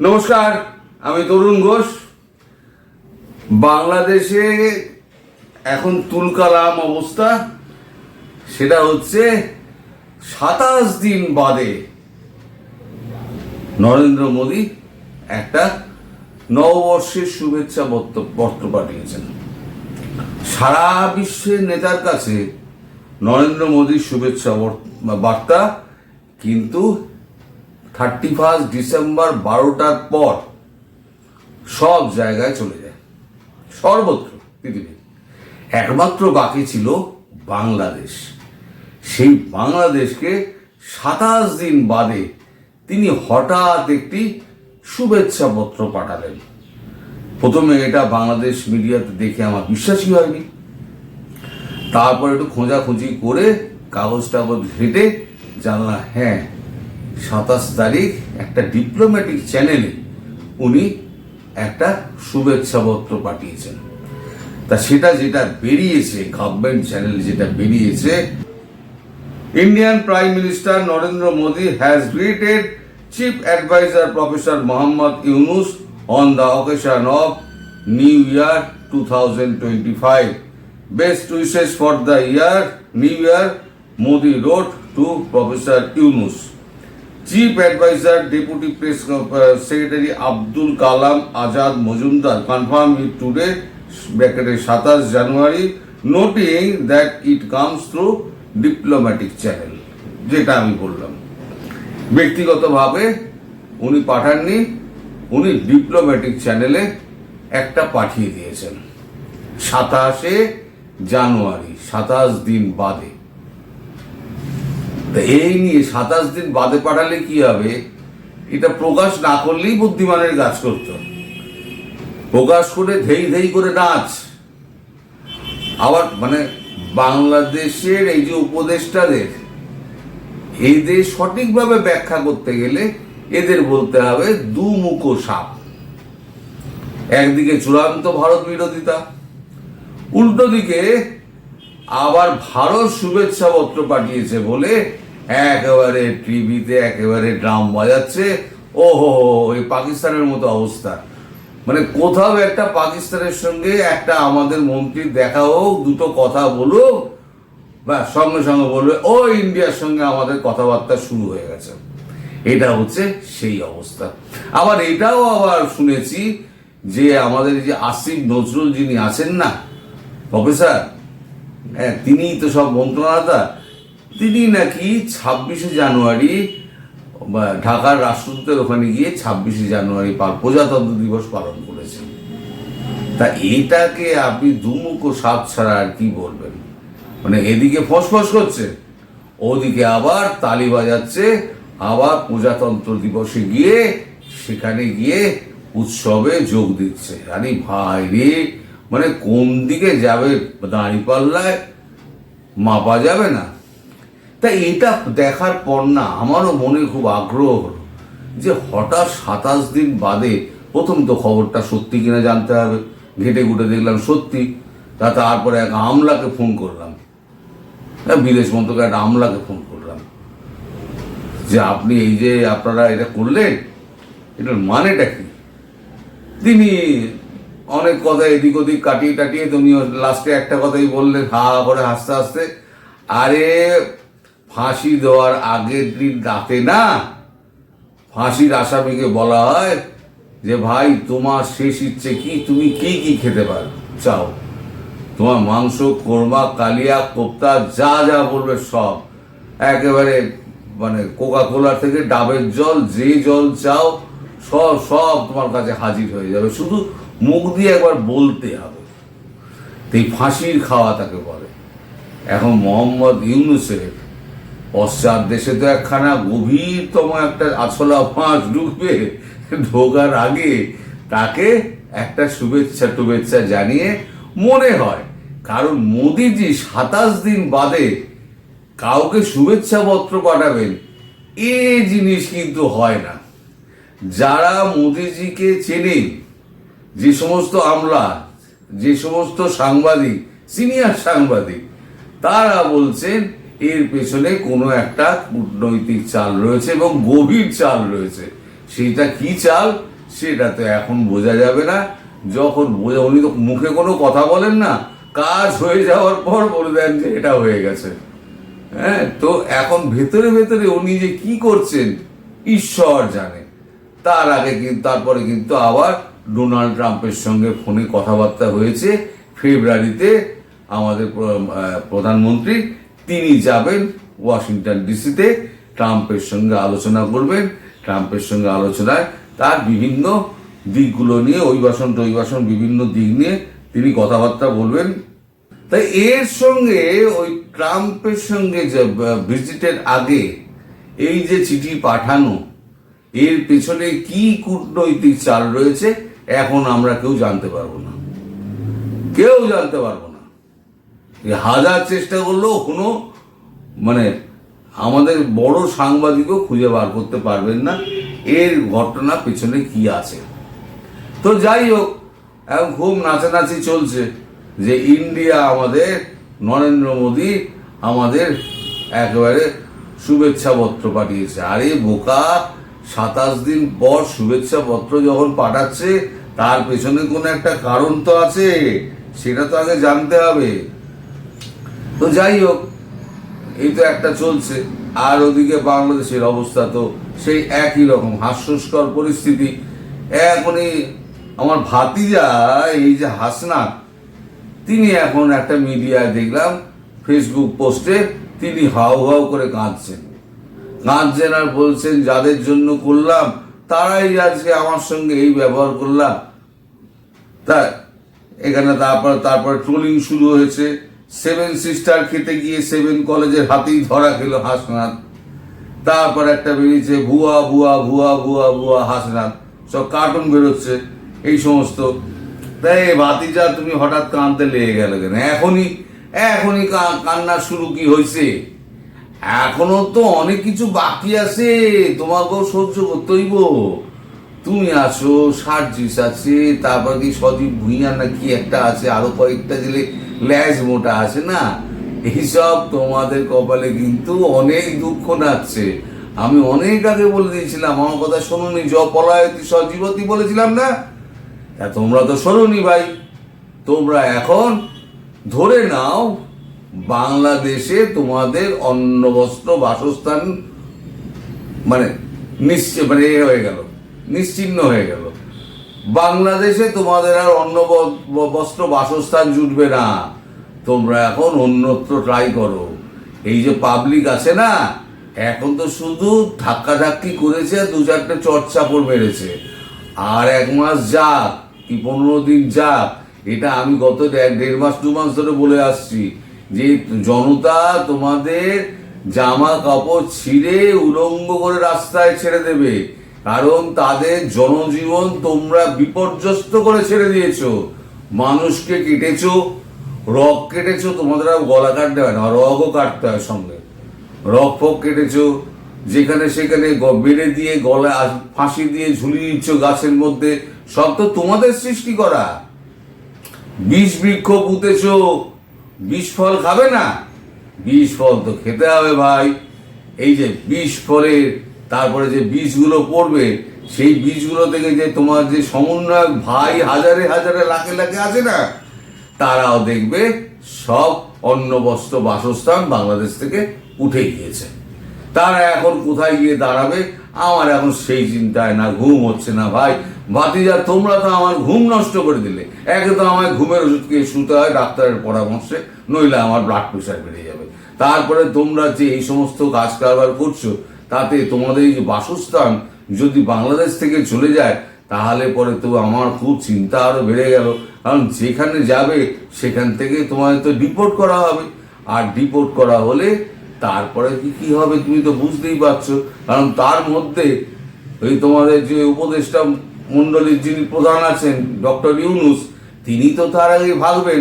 নমস্কার, আমি তরুণ ঘোষ। বাংলাদেশে এখন তুলকালাম অবস্থা। সেটা হচ্ছে সাতাশ দিন বাদে নরেন্দ্র মোদী একটা নববর্ষের শুভেচ্ছা পত্র পাঠিয়েছেন। সারা বিশ্বের নেতার কাছে নরেন্দ্র মোদীর শুভেচ্ছা বর- বার্তা, কিন্তু থার্টি ফার্স্ট ডিসেম্বর বারোটার পর সব জায়গায় চলে যায়। সর্বত্র পৃথিবীর একমাত্র বাকি ছিল বাংলাদেশ। সেই বাংলাদেশকে সাতাশ দিন বাদে তিনি হঠাৎ একটি শুভেচ্ছা পত্র পাঠালেন। প্রথমে এটা বাংলাদেশ মিডিয়াতে দেখে আমার বিশ্বাসই হয়নি। তারপর একটু খোঁজাখুঁজি করে কাগজ টাগজ ঘেটে জানলাম হ্যাঁ সাতাশ তারিখ একটা ডিপ্লোম্যাটিক চ্যানেলে উনি একটা শুভেচ্ছা পত্র পাঠিয়েছেন। তা সেটা যেটা বেরিয়েছে গভর্নমেন্ট চ্যানেল যেটা বেরিয়েছে Indian prime minister Narendra Modi has greeted chief adviser professor Muhammad Yunus on the occasion of new year two thousand twenty five best wishes for the year new year Modi wrote to professor Yunus chief adviser deputy press secretary Abdul Kalam Azad Majumdar confirm it today ব্র্যাকেটে সাতাশ জানুয়ারি noting that it comes through diplomatic channel যেটা আমি বললাম। ব্যক্তিগতভাবে উনি পাঠাননি, উনি diplomatic চ্যানেলে একটা পাঠিয়ে দিয়েছেন। সাতাশে জানুয়ারি সাতাশ দিন বাদে। এই নিয়ে সাতাশ দিন বাদে পাঠালে কি হবে? এটা প্রকাশ না করলেই বুদ্ধিমানের কাজ করত। প্রকাশ করে ধেই ধেই করে নাচ আবার মানে বাংলাদেশের এই যে উপদেষ্টাদের, এদের সঠিকভাবে ব্যাখ্যা করতে গেলে এদের বলতে হবে দু দুমুখো সাপ। একদিকে চূড়ান্ত ভারত বিরোধিতা, উল্টো দিকে আবার ভারত শুভেচ্ছা পত্র পাঠিয়েছে বলে একেবারে টিভিতে একেবারে ড্রাম বাজাচ্ছে। ও হো ওই পাকিস্তানের মতো অবস্থা। মানে কোথাও একটা পাকিস্তানের সঙ্গে একটা আমাদের মন্ত্রীর দেখা হোক, দুটো কথা বলুক বা সঙ্গে সঙ্গে বলবে, ও ইন্ডিয়ার সঙ্গে আমাদের কথাবার্তা শুরু হয়ে গেছে। এটা হচ্ছে সেই অবস্থা। আবার এটাও আবার শুনেছি যে আমাদের যে আসিফ নজরুল যিনি আছেন না, প্রফেসর হ্যাঁ তিনিই তো সব মন্ত্রণালয়তা তিনি নাকি ছাব্বিশে জানুয়ারি ঢাকার রাষ্ট্রদূতের ওখানে গিয়ে ছাব্বিশে জানুয়ারি প্রজাতন্ত্র দিবস পালন করেছেন। তা এটাকে আপনি দুমুখ সাপ ছাড়া আর কি বলবেন? মানে এদিকে ফসফস করছে, ওদিকে আবার তালি বাজাচ্ছে, আবার প্রজাতন্ত্র দিবসে গিয়ে সেখানে গিয়ে উৎসবে যোগ দিচ্ছে। আরে ভাই রে মানে কোন দিকে যাবে দাঁড়িপাল্লায়, মাপা যাবে না। তা এটা দেখার পর না আমারও মনে খুব আগ্রহ হলো যে হঠাৎ সাতাশ দিন বাদে প্রথম তো খবরটা সত্যি কিনা জানতে হবে। ঘেটে ঘুটে দেখলাম সত্যি। তা তারপরে এক আমলাকে ফোন করলাম। বিদেশ মন্ত্রকের একটা আমলাকে ফোন করলাম। যে আপনি এই যে আপনারা এটা করলেন, এটার মানেটা কি? তিনি অনেক কথা এদিক ওদিক কাটিয়ে টাটিয়ে তুমি লাস্টে একটা কথাই বললেন, হা করে হাসতে হাসতে, আরে ফাঁসি দেওয়ার আগের দিন রাতে না ফাঁসির আসামিকে বলা হয় যে, ভাই, তোমার শেষ ইচ্ছে কি? তুমি কি কি খেতে পারো? চাও। তোমার মাংস, কোরমা, কালিয়া, কোপ্তা, যা যা বলবে সব। একেবারে মানে কোকা কোলা থেকে ডাবের জল, যে জল চাও, সব সব তোমার কাছে হাজির হয়ে যাবে। শুধু মুখ দিয়ে একবার বলতে হবে। এই ফাঁসির খাওয়া তাকে বলে। এখন মোহাম্মদ ইউনুসের পশ্চাৎ দেশে তো একখানা গভীরতম একটা আছলা ফাঁস ঢুকবে, ঢোকার আগে তাকে একটা শুভেচ্ছা টুভেচ্ছা জানিয়ে মনে হয়, কারণ মোদিজি সাতাশ দিন বাদে কাউকে শুভেচ্ছা পত্র পাঠাবেন, এ জিনিস কিন্তু হয় না। যারা মোদিজিকে চেনে, যে সমস্ত আমলা, যে সমস্ত সাংবাদিক, সিনিয়র সাংবাদিক, তারা বলছেন এর পেছনে কোনো একটা কূটনৈতিক চাল রয়েছে এবং গভীর চাল রয়েছে। সেইটা কি চাল? সেটা তো এখন বোঝা যাবে না। যখন বোঝা উনি তো মুখে কোনো কথা বলেন না, কাজ হয়ে যাওয়ার পর বলে দেন যে এটা হয়ে গেছে। হ্যাঁ তো এখন ভেতরে ভেতরে উনি যে কি করছেন, ঈশ্বর জানে। তার আগে কিন্তু তারপরে কিন্তু আবার ডোনাল্ড ট্রাম্পের সঙ্গে ফোনে কথাবার্তা হয়েছে। ফেব্রুয়ারিতে আমাদের প্র- প্রধানমন্ত্রী তিনি যাবেন ওয়াশিংটন ডিসিতে, ট্রাম্পের সঙ্গে আলোচনা করবেন। ট্রাম্পের সঙ্গে আলোচনায় তার বিভিন্ন দিকগুলো নিয়ে অভিবাসন টভিবাসন বিভিন্ন দিক নিয়ে তিনি কথাবার্তা বলবেন। তাই এর সঙ্গে, ওই ট্রাম্পের সঙ্গে যে ভিজিটের আগে এই যে চিঠি পাঠানো, এর পেছনে কি কূটনৈতিক চাল রয়েছে, এখন আমরা কেউ জানতে পারব না। কেউ জানতে পারব না। হাজার চেষ্টা করলেও কোনো মানে আমাদের বড় সাংবাদিকও খুঁজে বার করতে পারবেন না। এর ঘটনা পেছনে কি আছে? তো যাই হোক, এখন খুব নাচানাচি চলছে যে ইন্ডিয়া আমাদের, নরেন্দ্র মোদী আমাদের একেবারে শুভেচ্ছা পত্র পাঠিয়েছে। আরে বোকা, সাতাশ দিন পর শুভেচ্ছা পত্র যখন পাঠাচ্ছে, তার পেছনে কোনো একটা কারণ তো আছে। সেটা তো আগে জানতে হবে। তো যাই হোক, এই তো একটা চলছে। আর ওদিকে বাংলাদেশের অবস্থা তো সেই একই রকম, হাস্যস্কর পরিস্থিতি। এখনই আমার ভাতিজা, এই যে হাসনাত তিনি এখন একটা মিডিয়ায় দেখলাম, ফেসবুক পোস্টে তিনি হাউ হাউ করে কাঁদছেন। কাঁদছেন আর বলছেন, যাদের জন্য করলাম, তারাই আজকে আমার সঙ্গে এই ব্যবহার করলাম। তা এখানে তারপর তারপর ট্রোলিং শুরু হয়েছে। সেভেন সিস্টার খেতে গিয়ে সেভেন কলেজের হাতেই ধরা খেলো হাসনাথ তারপর একটা বেরিয়েছে ভুয়া ভুয়া ভুয়া ভুয়া ভুয়া হাসনাথ সব কার্টুন বেরোচ্ছে, এই সমস্ত। তাই ভাতিজা, তুমি হঠাৎ কাঁদতে লেগে গেল কেন? এখনই এখনই কা- কান্না শুরু কি হয়েছে? এখনও তো অনেক কিছু বাকি আছে তোমাকেও সহ্য করতে হইব তুমি আসো সার্জিস আছে, তারপর কি সজীব ভুইয়া না কি একটা আছে, আরও কয়েকটা জেলে ল্যাজ মোটা আছে না? এইসব তোমাদের কপালে কিন্তু অনেক দুঃখ নাচ্ছে আমি অনেক আগে বলে দিয়েছিলাম, আমার কথা শোনুনি জ পলায়তি সজীবতী বলেছিলাম না? তা তোমরা তো শোনোনি ভাই। তোমরা এখন ধরে নাও, বাংলাদেশে তোমাদের অন্ন বস্ত্র বাসস্থান মানে নিশ্চয় মানে হয়ে গেল নিশ্চিহ্ন হয়ে গেল। বাংলাদেশে তোমাদের আর অন্য বস্ত্র বাসস্থান জুটবে না। তোমরা এখন অন্যত্র ট্রাই করো। এই যে পাবলিক আছে না, এখন তো শুধু ধাক্কা ধাক্কি করেছে দু চারটে চর্চাপড় মেরেছে। আর এক মাস যাক, কি পনেরো দিন যাক, এটা আমি গত দেড় মাস, দু মাস ধরে বলে আসছি যে জনতা তোমাদের জামা কাপড় ছিঁড়ে উলঙ্গ করে রাস্তায় ছেড়ে দেবে। কারণ তাদের জনজীবন তোমরা বিপর্যস্ত করে ছেড়ে দিয়েছ। মানুষকে কেটেছো রক কেটেছ, তোমাদের আর গলা কাটতে হয় না, রগও কাটতে হয় সঙ্গে। রক ফক কেটেছো, যেখানে সেখানে বেড়ে দিয়ে গলা ফাঁসি দিয়ে ঝুলিয়ে দিচ্ছ গাছের মধ্যে, সব তো তোমাদের সৃষ্টি করা। বিষ বৃক্ষ পুঁতেছো, বিষ ফল খাবে না? বিষ ফল তো খেতে হবে ভাই। এই যে বিষ ফলের তারপরে যে বীজগুলো পড়বে, সেই বীজগুলো থেকে যে তোমার যে সমন্বয়ক ভাই হাজারে হাজারে লাখে লাখে আছে না, তারাও দেখবে সব অন্ন বস্ত্র বাসস্থান বাংলাদেশ থেকে উঠে গিয়েছে। তারা এখন কোথায় গিয়ে দাঁড়াবে? আমার এখন সেই চিন্তায় না, ঘুম হচ্ছে না ভাই। ভাতিজা, তোমরা তো আমার ঘুম নষ্ট করে দিলে। একে তো আমার ঘুমের ওষুধ খেয়ে শুতে হয়, ডাক্তারের পরামর্শে, নইলে আমার ব্লাড প্রেশার বেড়ে যাবে। তারপরে তোমরা যে এই সমস্ত কাজ কারবার করছ তাতে তোমাদের এই যে বাসস্থান যদি বাংলাদেশ থেকে চলে যায়, তাহলে পরে তো আমার খুব চিন্তা আরও বেড়ে গেল। কারণ যেখানে যাবে, সেখান থেকে তোমায় তো ডিপোর্ট করা হবে। আর ডিপোর্ট করা হলে তারপরে কি কি হবে তুমি তো বুঝতেই পারছ। কারণ তার মধ্যে ওই তোমাদের যে উপদেষ্টা মন্ডলীর যিনি প্রধান আছেন, ডক্টর ইউনুস, তিনি তো তার আগে ভাগবেন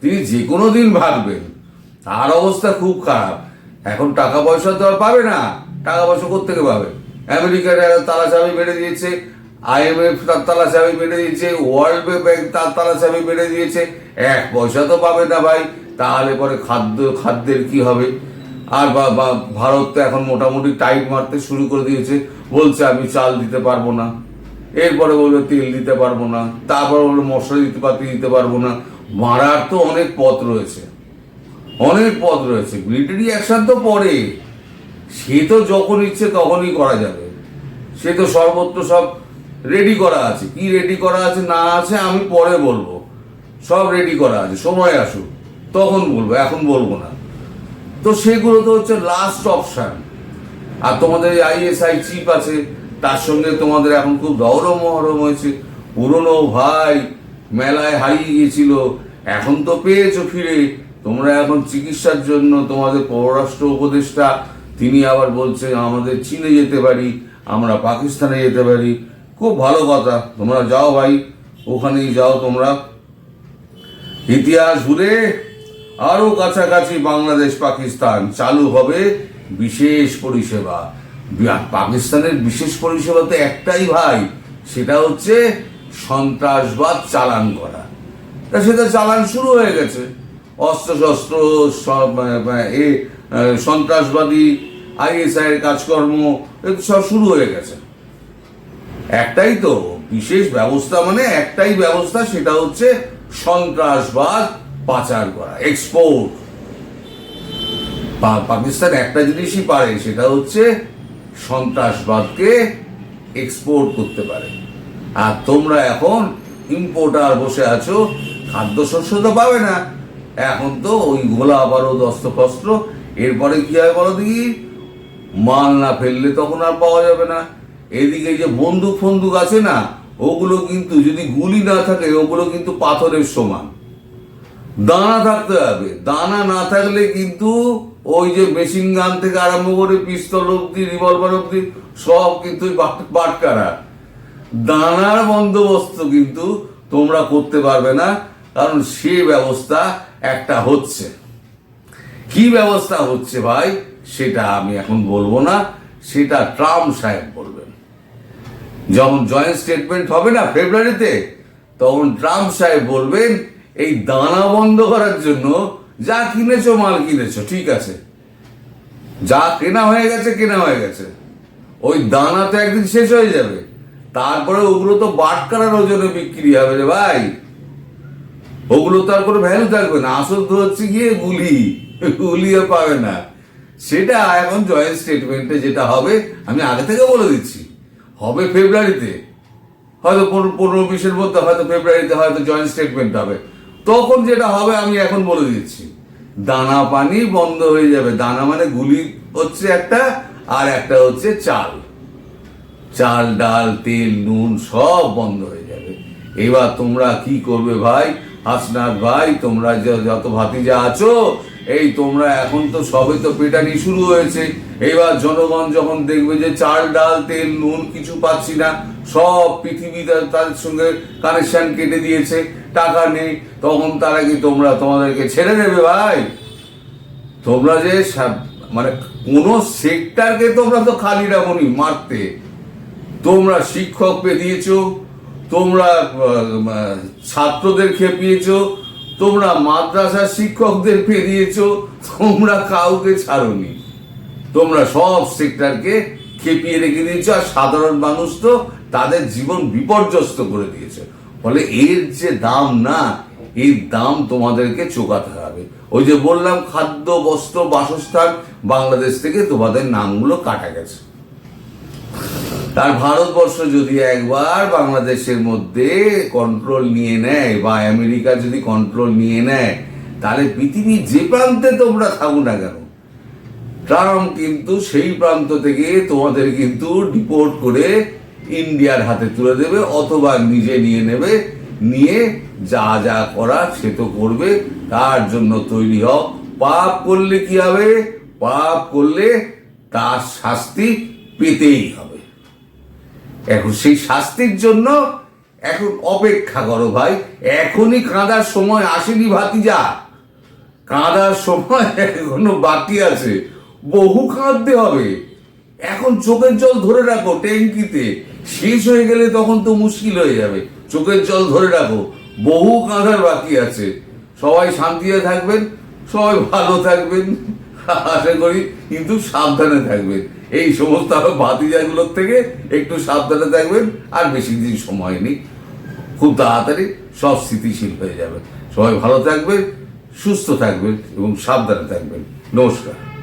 তিনি যে কোনো দিন ভাগবেন তার অবস্থা খুব খারাপ। এখন টাকা পয়সা তো আর পাবে না। টাকা পয়সা কোথেকে পাবে? আমেরিকার তালা চাবি বেড়ে দিয়েছে, আইএমএফ তার তালা চাবি বেড়ে দিয়েছে, ওয়ার্ল্ড ব্যাংক তার তালা চাবি বেড়ে দিয়েছে। এক পয়সা তো পাবে না ভাই, তাহলে পরে খাদ্য, খাদ্যের কি হবে? আর বা ভারত তো এখন মোটামুটি টাইট মারতে শুরু করে দিয়েছে, বলছে আমি চাল দিতে পারব না। এরপরে বলবে তেল দিতে পারব না, তারপর বলবে মশলা দিতে পাতি দিতে পারব না। মারার তো অনেক পথ রয়েছে। অনেক পথ রয়েছে। মিলিটারি অ্যাকশন তো পরে সে তো যখন ইচ্ছে তখনই করা যাবে। সে তো সর্বত্র সব রেডি করা আছে। কি রেডি করা আছে না আছে আমি পরে বলব। সব রেডি করা আছে। সময় আসুক। তখন বলব, এখন বলব না। তো সেগুলো তো হচ্ছে লাস্ট অপশান আর তোমাদের আইএসআই চিপ আছে, তার সঙ্গে তোমাদের এখন খুব দরম মহরম হয়েছে। পুরনো ভাই মেলায় হারিয়ে গিয়েছিল। এখন তো পেয়েছ ফিরে। তোমরা এখন চিকিৎসার জন্য তোমাদের পররাষ্ট্র উপদেষ্টা তিনি আবার বলছে আমাদের চীনে যেতে পারি আমরা পাকিস্তানে যেতে পারি। খুব ভালো কথা তোমরা যাও ভাই ওখানেই যাও তোমরা। ইতিহাস ঘুরে আরও কাছাকাছি বাংলাদেশ পাকিস্তান চালু হবে বিশেষ পরিষেবা। পাকিস্তানের বিশেষ পরিষেবা তো একটাই ভাই সেটা হচ্ছে সন্ত্রাসবাদ চালান করা। তা সেটা চালান শুরু হয়ে গেছে। অস্ত্র শস্ত্র সব এ আহ, সন্ত্রাসবাদী, আইএসআই এর কাজকর্ম সব শুরু হয়ে গেছে। একটাই তো, বিশেষ ব্যবস্থা মানে একটাই ব্যবস্থা, সেটা হচ্ছে সন্ত্রাসবাদ পাচার করা এক্সপোর্ট পাকিস্তান একটা জিনিসই পারে, সেটা হচ্ছে সন্ত্রাসবাদকে এক্সপোর্ট করতে পারে। আর তোমরা এখন ইম্পোর্টার বসে আছো, খাদ্যশস্য তো পাবে না। এখন তো ওই গোলা বারুদ অস্ত্রশস্ত্র এরপরে কি হয় বলো দেখি? মাল না ফেললে তখন আর পাওয়া যাবে না। এদিকে যে বন্দুক ফন্দুক আছে না, ওগুলো কিন্তু যদি গুলি না থাকে, ওগুলো কিন্তু পাথরের সমান। দানা থাকতে হবে। দানা না থাকলে কিন্তু ওই যে মেশিন গান থেকে আরম্ভ করে পিস্তল অব্দি রিভলভার অব্দি সব কিন্তু বাটকারা। দানার বন্দোবস্ত কিন্তু তোমরা করতে পারবে না, কারণ সে ব্যবস্থা একটা হচ্ছে। কি ব্যবস্থা হচ্ছে ভাই, সেটা আমি এখন বলব না, সেটা ট্রাম্প সাহেব বলবেন। যখন জয়েন্ট স্টেটমেন্ট হবে না ফেব্রুয়ারিতে তখন ট্রাম্প সাহেব বলবেন, এই দানা বন্ধ করার জন্য যা কিনেছো, মাল কিনেছো, ঠিক আছে। যা কেনা হয়ে গেছে, কেনা হয়ে গেছে। ওই দানা তো একদিন শেষ হয়ে যাবে। তারপরে ওগুলো তো বাটকারার ওজনে বিক্রি হবে রে ভাই। ওগুলো তো আর কোনো ভ্যালু থাকবে না। আসল তো হচ্ছে গিয়ে গুলি। গুলিও পাবে না। সেটা এখন জয়েন্ট স্টেটমেন্টে যেটা হবে, আমি আগে থেকে বলে দিচ্ছি। হবে ফেব্রুয়ারিতে হয়তো পনেরো বিশের মধ্যে, হয়তো ফেব্রুয়ারিতে হয়তো জয়েন্ট স্টেটমেন্ট হবে। তখন যেটা হবে, আমি এখন বলে দিচ্ছি। দানা পানি বন্ধ হয়ে যাবে। দানা মানে গুলি হচ্ছে একটা, আর একটা হচ্ছে চাল। চাল, ডাল, তেল, নুন সব বন্ধ হয়ে যাবে। এবার তোমরা কি করবে ভাই? হাসনাথ ভাই, তোমরা যত ভাতিজা আছো এই তোমরা এখন তো সবে তো পেটানি শুরু হয়েছে। এবার জনগণ যখন দেখবে যে চাল, ডাল, তেল, নুন কিছু পাচ্ছি না, সব পৃথিবী তাদের সঙ্গে কানেকশন কেটে দিয়েছে, টাকা নেই, তখন তারা কি তোমরা তোমাদেরকে ছেড়ে দেবে ভাই? তোমরা যে মানে কোন সেক্টরকে তোমরা তো খালি রাখনি মারতে। তোমরা শিক্ষক পেদিয়েছ, তোমরা ছাত্রদের খেপিয়েছ তোমরা মাদ্রাসার শিক্ষকদের পেরিয়েছ, তোমরা কাউকে ছাড়নি। তোমরা সব সেক্টরকে খেপিয়ে রেখে দিয়েছ আর সাধারণ মানুষ তো তাদের জীবন বিপর্যস্ত করে দিয়েছে। ফলে এর যে দাম না এই দাম তোমাদেরকে চোকাতে হবে। ওই যে বললাম, খাদ্য, বস্ত্র, বাসস্থান বাংলাদেশ থেকে তোমাদের নামগুলো কাটা গেছে। তার ভারতবর্ষ যদি একবার বাংলাদেশের মধ্যে কন্ট্রোল নিয়ে নেয় বা আমেরিকা যদি কন্ট্রোল নিয়ে নেয়, তাহলে পৃথিবীর যে প্রান্তে তোমরা থাকো না কেন? ট্রাম্প কিন্তু সেই প্রান্ত থেকে তোমাদের কিন্তু ডিপোর্ট করে ইন্ডিয়ার হাতে তুলে দেবে অথবা নিজে নিয়ে নেবে, নিয়ে যা যা করার সে তো করবে, তার জন্য তৈরি হও। পাপ করলে কি হবে? পাপ করলে তার শাস্তি পেতেই হবে। এখন সেই শাস্তির জন্য এখন অপেক্ষা করো ভাই, এখনই কাঁদার সময় আসেনি ভাতিজা। কাঁদার সময় এখনও বাকি আছে, বহু কাঁদতে হবে। এখন চোখের জল ধরে রাখো ট্যাঙ্কিতে, শেষ হয়ে গেলে তখন তো মুশকিল হয়ে যাবে। চোখের জল ধরে রাখো, বহু কাঁদার বাকি আছে। সবাই শান্তিতে থাকবেন, সবাই ভালো থাকবেন, আশা করি কিন্তু সাবধানে থাকবেন। এই সমস্ত ভাতিজাগুলোর থেকে একটু সাবধানে থাকবেন, আর বেশি দিন সময় নেই। খুব তাড়াতাড়ি সব স্থিতিশীল হয়ে যাবে। সবাই ভালো থাকবেন, সুস্থ থাকবেন এবং সাবধানে থাকবেন। নমস্কার।